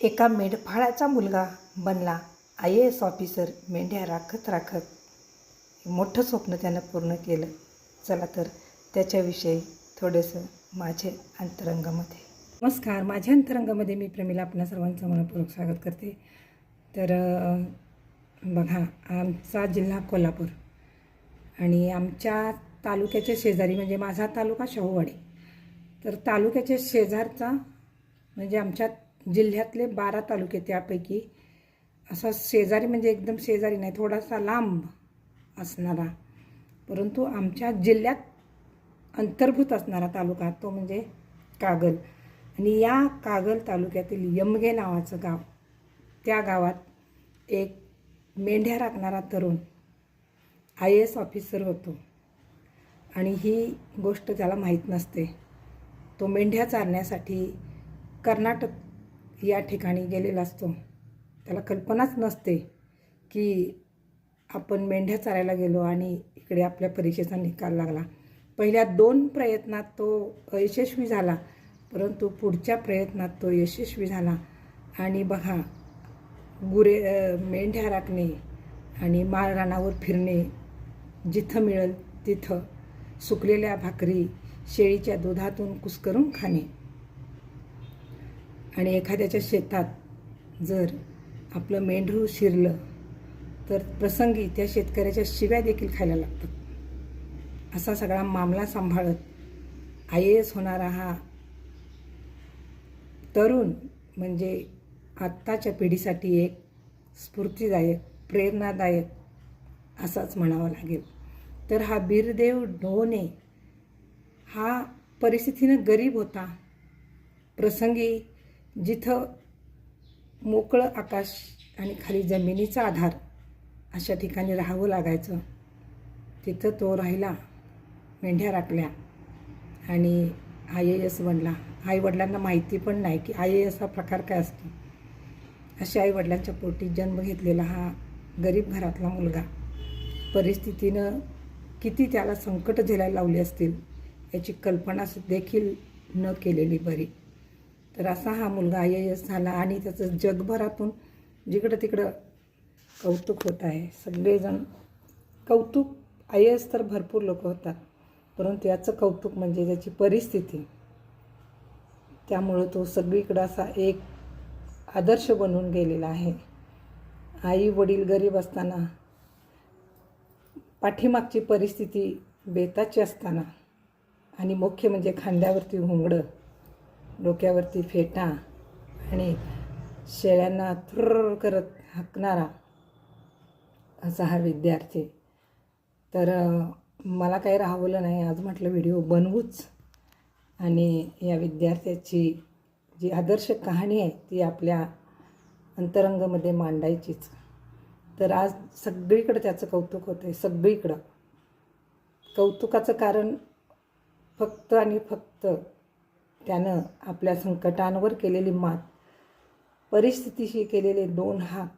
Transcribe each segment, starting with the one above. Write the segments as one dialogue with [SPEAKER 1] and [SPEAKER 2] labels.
[SPEAKER 1] एका मेंढपाळाचा मुलगा बनला. आय ए एस ऑफिसर मेंढ्या राखत राखत मोठं स्वप्न त्यानं पूर्ण केलं. चला तर त्याच्याविषयी थोडंसं माझे अंतरंगामध्ये. नमस्कार. माझ्या अंतरंगामध्ये मी प्रमिला आपल्या सर्वांचं मनपूर्वक स्वागत करते. तर बघा आमचा जिल्हा कोल्हापूर आणि आमच्या तालुक्याच्या शेजारी म्हणजे माझा तालुका शाहूवाडी. तर तालुक्याच्या शेजारचा म्हणजे आमच्या जिल्ह्यातले बारा तालुके त्यापैकी असा शेजारी म्हणजे एकदम शेजारी नाही थोडासा लांब असणारा. परंतु आमच्या जिल्ह्यात अंतर्भूत असणारा तालुका तो म्हणजे कागल. आणि या कागल तालुक्यातील यमगे नावाचं गाव त्या गावात एक मेंढ्या राखणारा तरुण आय ए एस ऑफिसर होतो. आणि ही गोष्ट त्याला माहीत नसते. तो मेंढ्या चारण्यासाठी कर्नाटक या ठिकाणी गेलेला असतो. त्याला कल्पनाच नसते की आपण मेंढ्या चारायला गेलो आणि इकडे आपल्या परीक्षेचा निकाल लागला. पहिल्या दोन प्रयत्नात तो यशस्वी झाला परंतु पुढच्या प्रयत्नात तो यशस्वी झाला. आणि बघा गुरे मेंढ्या राखणे आणि माळरानावर फिरणे जिथं मिळेल तिथं सुकलेल्या भाकरी शेळीच्या दुधातून कुस्करून खाणे. आणि एखाद्याच्या शेतात जर आपलं मेंढरू शिरलं तर प्रसंगी त्या शेतकऱ्याच्या शिव्या देखील खायला लागतात. असा सगळा मामला सांभाळत आय ए एस होणारा हा तरुण म्हणजे आत्ताच्या पिढीसाठी एक स्फूर्तीदायक प्रेरणादायक असाच म्हणावा लागेल. तर हा बीरदेव ढोणे हा परिस्थितीनं गरीब होता. प्रसंगी जिथं मोकळं आकाश आणि खाली जमिनीचा आधार अशा ठिकाणी राहावं लागायचं. तिथं तो राहिला मेंढ्या राखल्या आणि आय ए एस बनला आईवडिलांना माहिती पण नाही की आय ए एस हा प्रकार काय असतो. अशा आईवडिलांच्या पोटी जन्म घेतलेला हा गरीब घरातला मुलगा. परिस्थितीनं किती त्याला संकट झेलायला लावली असतील याची कल्पना देखील न केलेली बरी. तर असा हा मुलगा आय ए एस झाला आणि त्याचं जगभरातून जिकडं तिकडं कौतुक होत आहे. सगळेजण कौतुक आय एस तर भरपूर लोक होतात परंतु याचं कौतुक म्हणजे त्याची परिस्थिती. त्यामुळं तो सगळीकडं असा एक आदर्श बनून गेलेला आहे. आई वडील गरीब असताना पाठीमागची परिस्थिती बेताची असताना आणि मुख्य म्हणजे खांद्यावरती घोंगडं डोक्यावरती फेटा आणि शेळ्यांना थुर्र करत हाकणारा असा हा विद्यार्थी. तर मला काही राहवलं नाही. आज म्हटलं व्हिडिओ बनवूच. आणि या विद्यार्थ्याची जी आदर्श कहाणी आहे ती आपल्या अंतरंगामध्ये मांडायचीच. तर आज सगळीकडं त्याचं कौतुक होतं आहे सगळीकडं. कौतुकाचं कारण फक्त आणि फक्त त्यानं आपल्या संकटांवर केलेली मात परिस्थितीशी केलेले दोन हात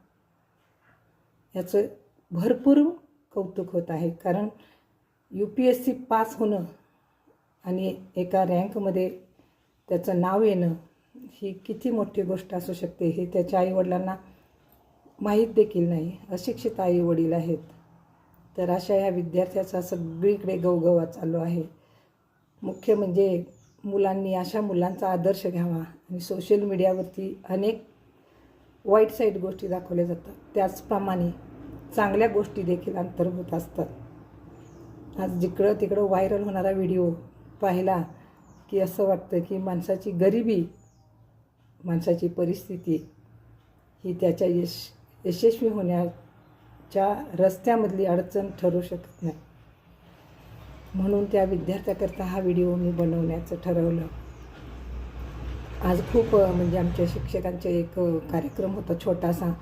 [SPEAKER 1] याचं भरपूर कौतुक होत आहे. कारण U P S C pass होणं आणि एका रँकमध्ये त्याचं नाव येणं ही किती मोठी गोष्ट असू शकते हे त्याच्या आईवडिलांना माहीत देखील नाही. अशिक्षित आई वडील आहेत. तर अशा ह्या विद्यार्थ्याचा सगळीकडे गवगवा चालू आहे. मुख्य म्हणजे मुलांनी अशा मुलांचा आदर्श घ्यावा. आणि सोशल मीडियावरती अनेक वाईट साईड गोष्टी दाखवल्या जातात. त्याचप्रमाणे चांगल्या गोष्टी देखील अंतर्भूत असतात. आज जिकडं तिकडं व्हायरल होणारा व्हिडिओ पाहिला की असं वाटतं की माणसाची गरिबी माणसाची परिस्थिती ही त्याच्या यश यशस्वी होण्याच्या रस्त्यामधली अडचण ठरू शकत नाही. म्हणून त्या विद्यार्थ्याकरता हा व्हिडिओ मी बनवण्याचं ठरवलं. आज खूप म्हणजे आमच्या शिक्षकांचे एक कार्यक्रम होता छोटासा.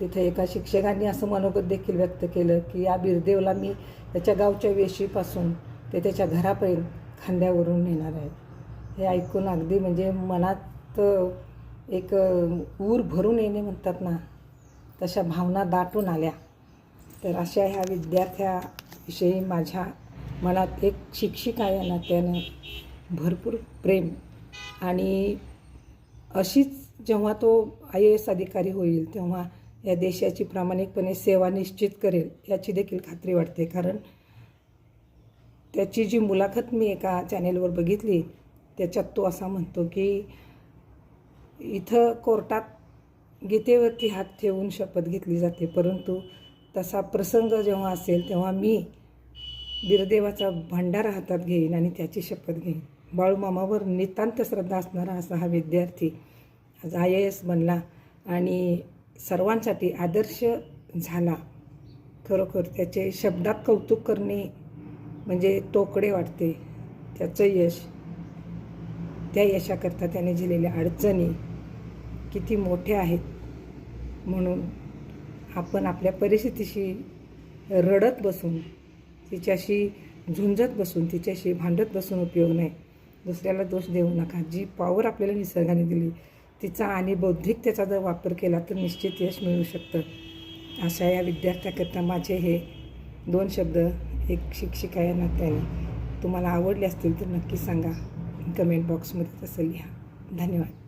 [SPEAKER 1] तिथे एका शिक्षकांनी असं मनोगत देखील व्यक्त केलं की या बिरदेवला मी त्याच्या गावच्या वेशीपासून ते त्याच्या घरापर्यंत खांद्यावरून नेणार आहे. हे ऐकून अगदी म्हणजे मनात एक ऊर भरून येणे म्हणतात ना तशा भावना दाटून आल्या. तर अशा ह्या विद्यार्थ्याविषयी माझ्या मनात एक शिक्षिका या नात्यानं भरपूर प्रेम. आणि अशीच जेव्हा तो आय ए एस अधिकारी होईल तेव्हा या देशाची प्रामाणिकपणे सेवा निश्चित करेल याची देखील खात्री वाटते. कारण त्याची जी मुलाखत मी एका चॅनेलवर बघितली त्याच्यात तो असा म्हणतो की इथं कोर्टात गीतेवरती हात ठेवून शपथ घेतली जाते परंतु तसा प्रसंग जेव्हा असेल तेव्हा मी बिरदेवाचा भांडारा हातात घेईन आणि त्याची शपथ घेईन. बाळूमामावर नितांत श्रद्धा असणारा असा हा विद्यार्थी आज आय ए एस बनला आणि सर्वांसाठी आदर्श झाला. खरोखर त्याचे शब्दात कौतुक करणे म्हणजे तोकडे वाटते. त्याचं यश त्या यशाकरता त्याने दिलेल्या अडचणी किती मोठ्या आहेत म्हणून आपण आपल्या परिस्थितीशी रडत बसून तिच्याशी झुंजत बसून तिच्याशी भांडत बसून उपयोग नाही. दुसऱ्याला दोष देऊ नका. जी पॉवर आपल्याला निसर्गाने दिली तिचा आणि बौद्धिक त्याचा जर वापर केला तर निश्चित यश मिळू शकतं. अशा या विद्यार्थ्याकरता माझे हे दोन शब्द एक शिक्षिका या नात्याने. तुम्हाला आवडले असतील तर नक्की सांगा. कमेंट बॉक्समध्ये तसं लिहा. धन्यवाद.